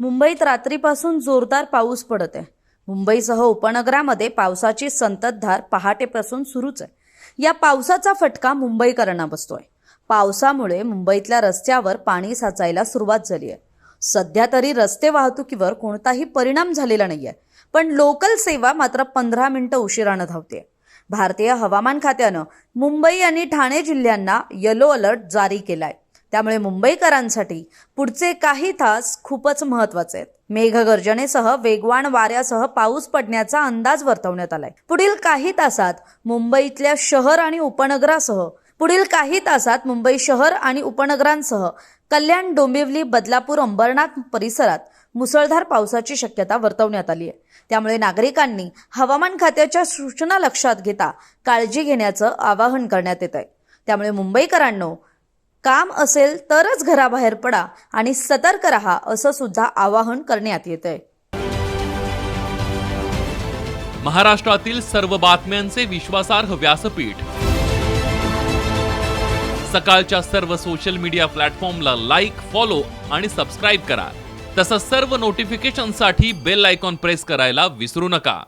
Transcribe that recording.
मुंबईत रात्रीपासून जोरदार पाऊस पडत आहे. मुंबईसह उपनगरामध्ये पावसाची संततधार पहाटेपासून सुरूच आहे. या पावसाचा फटका मुंबईकरांना बसतोय. पावसामुळे मुंबईतल्या रस्त्यावर पाणी साचायला सुरुवात झाली आहे. सध्या तरी रस्ते वाहतुकीवर कोणताही परिणाम झालेला नाहीये पण लोकल सेवा मात्र पंधरा मिनिटं उशिरानं धावते. भारतीय हवामान खात्यानं मुंबई आणि ठाणे जिल्ह्यांना येलो अलर्ट जारी केलाय. त्यामुळे मुंबईकरांसाठी पुढचे काही तास खूपच महत्त्वाचे आहेत. मेघगर्जनेसह वेगवान वाऱ्यासह पाऊस पडण्याचा अंदाज वर्तवण्यात आलाय. पुढील काही तासात मुंबईतल्या शहर आणि उपनगरासह पुढील काही तासात मुंबई शहर आणि उपनगरांसह कल्याण डोंबिवली बदलापूर अंबरनाथ परिसरात मुसळधार पावसाची शक्यता वर्तवण्यात आली आहे. त्यामुळे नागरिकांनी हवामान खात्याच्या सूचना लक्षात घेता काळजी घेण्याचं आवाहन करण्यात येत आहे. त्यामुळे मुंबईकरांनो काम असेल तरच घराबाहेर पडा आणि सतर्क रहा असं सुद्धा आवाहन करण्यात येत आहे महाराष्ट्रातील सर्व बातम्यांचे विश्वासार्ह व्यासपीठ. सकाळच्या सर्व सोशल मीडिया प्लॅटफॉर्मला लाईक फॉलो आणि सबस्क्राईब करा. तसंच सर्व नोटिफिकेशनसाठी बेल आयकॉन प्रेस करायला विसरू नका.